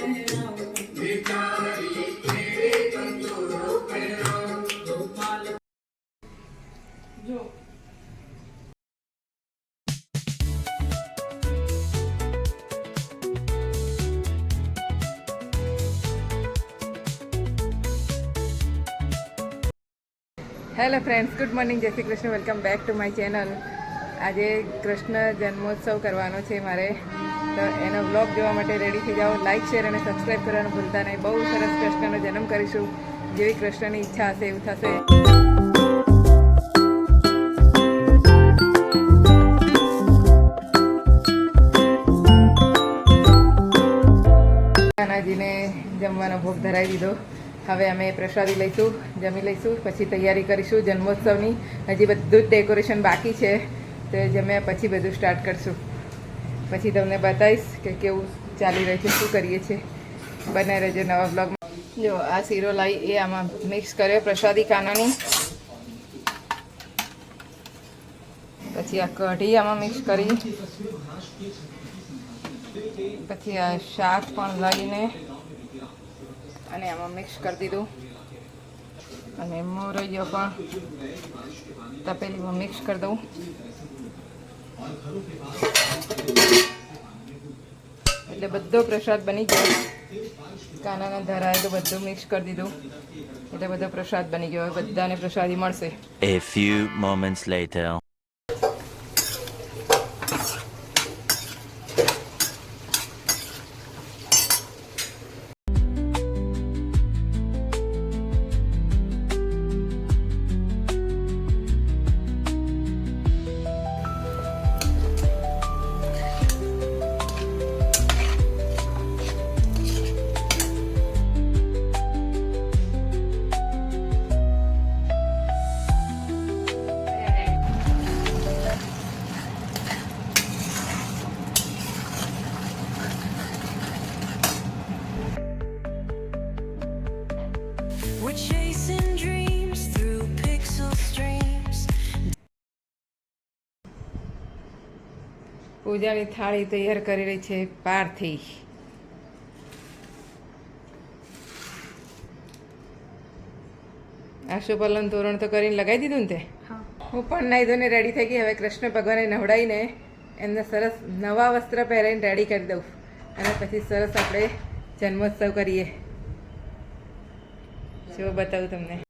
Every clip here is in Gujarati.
હેલો ફ્રેન્ડ્સ, ગુડ મોર્નિંગ, જય Shri Krishna, welcome back to my channel. આજે કૃષ્ણ જન્મોત્સવ કરવાનો છે મારે. એનો વ્લોગ જોવા માટે રેડી થઈ જાઓ. લાઇક શેર અને સબસ્ક્રાઈબ કરવાનું ભૂલતા નહીં. બહુ સરસ કૃષ્ણનો જન્મ કરીશું. જેવી કૃષ્ણની ઈચ્છા હશે એવું થશે. નાનાજીને જમવાનો ભોગ ધરાવી દીધો. હવે અમે પ્રસાદી લઈશું, જમી લઈશું, પછી તૈયારી કરીશું જન્મોત્સવની. હજી બધું જ ડેકોરેશન બાકી છે. તો જમ્યા પછી બધું સ્ટાર્ટ કરશું. પછી તમને બતાવીશ કે કેવું ચાલી રહ્યું છે, શું કરીએ છીએ. બનાવી રહેજો નવા બ્લોગમાં જો, આ શીરો લાવી એ આમાં મિક્સ કર્યો પ્રસાદી કાનાની પછી આ કઢી આમાં મિક્સ કરી. પછી આ શાક પણ લઈને અને આમાં મિક્સ કરી દીધું. અને મોરૈયો પણ તપેલીમાં મિક્સ કરી દઉં. એટલે બધો પ્રસાદ બની ગયો. કાનાના ધરાએ તો બધું મિક્સ કરી દીધું. એટલે બધો પ્રસાદ બની ગયો. હવે બધાને પ્રસાદી મળશે. A few moments later. પૂજાની થાળી તૈયાર કરી રહી છે પારથી આશુપલન તોરણ તો કરીને લગાવી દીધું ને તે? હું. પણ નાહી ધોઈને રેડી થઈ ગઈ હવે કૃષ્ણ ભગવાને નવડાવીને એમને સરસ નવા વસ્ત્ર પહેરાવીને રેડી કરી દઉં. અને પછી સરસ આપણે જન્મોત્સવ કરીએ. જો બતાવું તમને.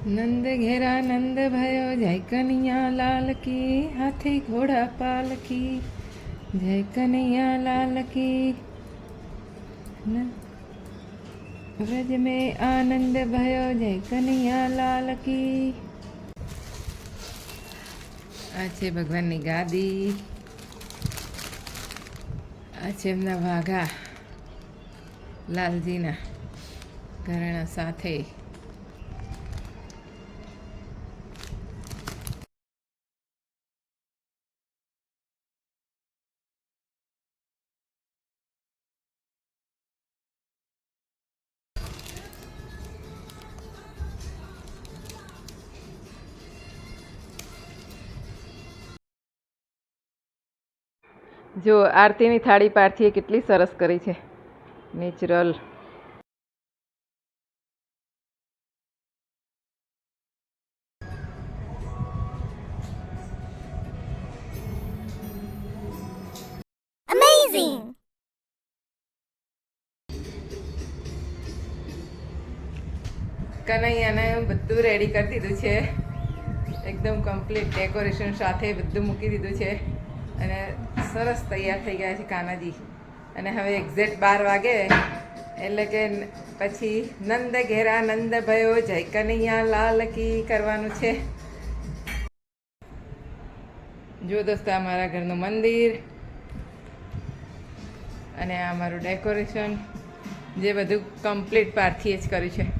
નંદ ઘેરા નંદ ભયો જય કનૈયા લાલ કી હાથી ઘોડા પાલકી જય કનૈયા લાલ કી વ્રજ में આનંદ ભયો જય કનૈયા લાલ કી આ છે ભગવાનની ગાદી। આ છે એમના વાઘા લાલજીના ઘરેણા સાથે જો આરતીની થાળી પારથી એ કેટલી સરસ કરી છે. નેચરલ. કનૈયાને બધું રેડી કરી દીધું છે. એકદમ કમ્પ્લીટ ડેકોરેશન સાથે બધું મૂકી દીધું છે. અને સરસ તૈયાર થઈ ગયા છે કાનાજી. અને હવે એક્ઝેક્ટ બાર વાગે, એટલે કે પછી નંદ ઘેરા, નંદ ભયો, જય કનૈયા, લાલ કી કરવાનું છે. જો દોસ્તો, આ મારા ઘરનું મંદિર અને આ મારું ડેકોરેશન જે બધું કમ્પ્લીટ પારથી જ કર્યું છે.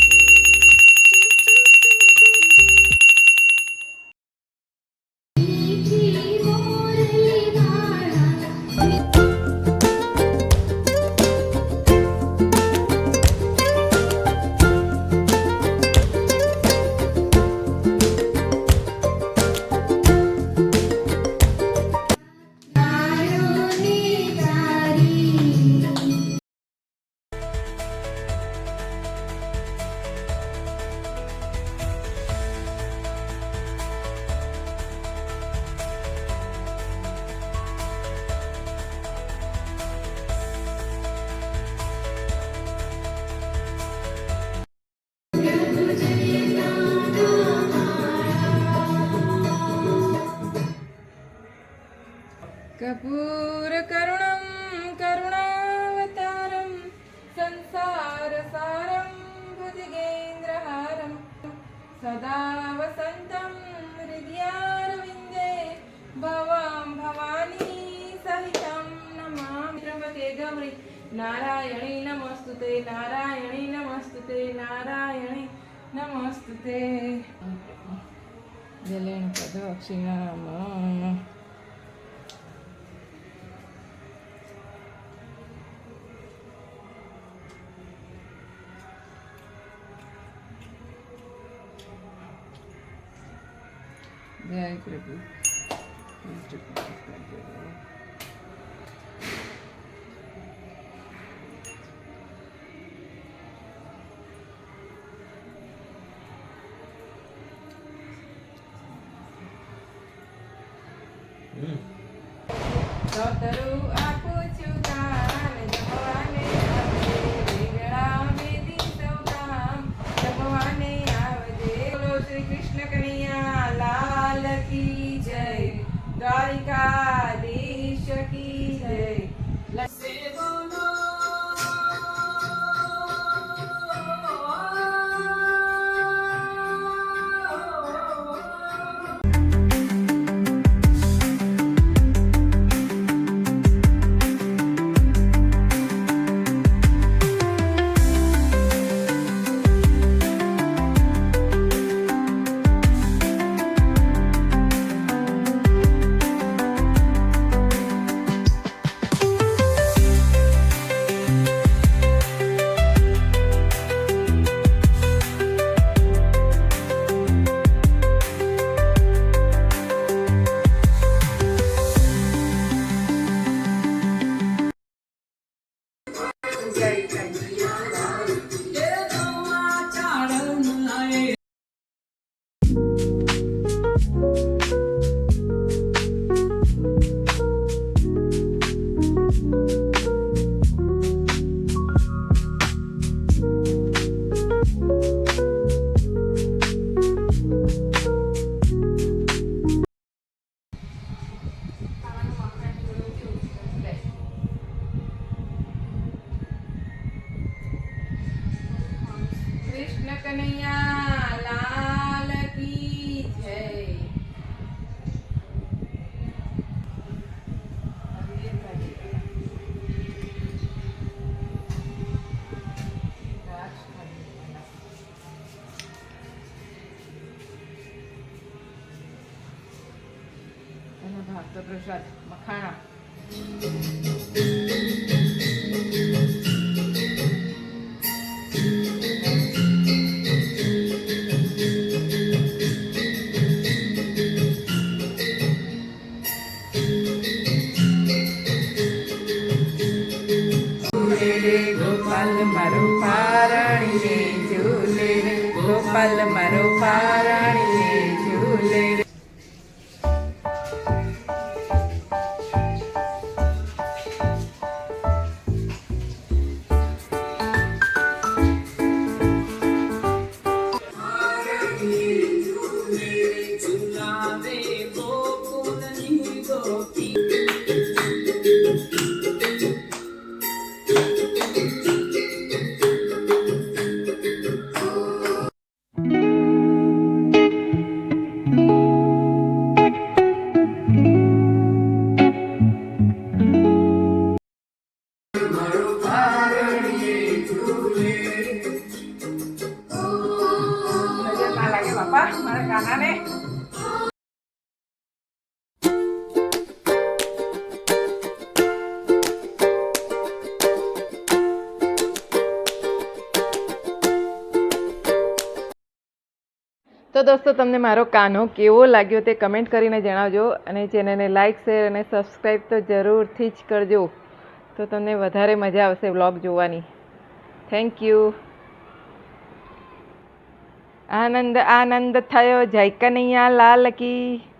कर्पूरकरुणं करुणावतारं संसारसारं भुजिगेन्द्रहारं सदा वसन्तं हृदयारविन्दे भवां भवानी सहितं नमामि त्र्यम्बके गौरि नारायणी नमस्तु ते नारायणी नमस्तु ते नारायणी नमस्तु ते जलेन पदक्षिणाम జయ ప్రభు డాక్టరు ఆకు చూతా శ్రీకృష్ణ కనయ్యా లా કી જય. દ્વારિકાધીશ કાનાને તો દોસ્તો, તમને મારો કાનો કેવો લાગ્યો તે કમેન્ટ કરીને જણાવજો અને ચેનલને લાઇક શેર અને સબસ્ક્રાઈબ તો જરૂરથી જ કરજો. તો તમને વધારે મજા આવશે વ્લોગ જોવાની. થેન્ક યુ આનંદ આનંદ થયો જય કનૈયા લાલ કી.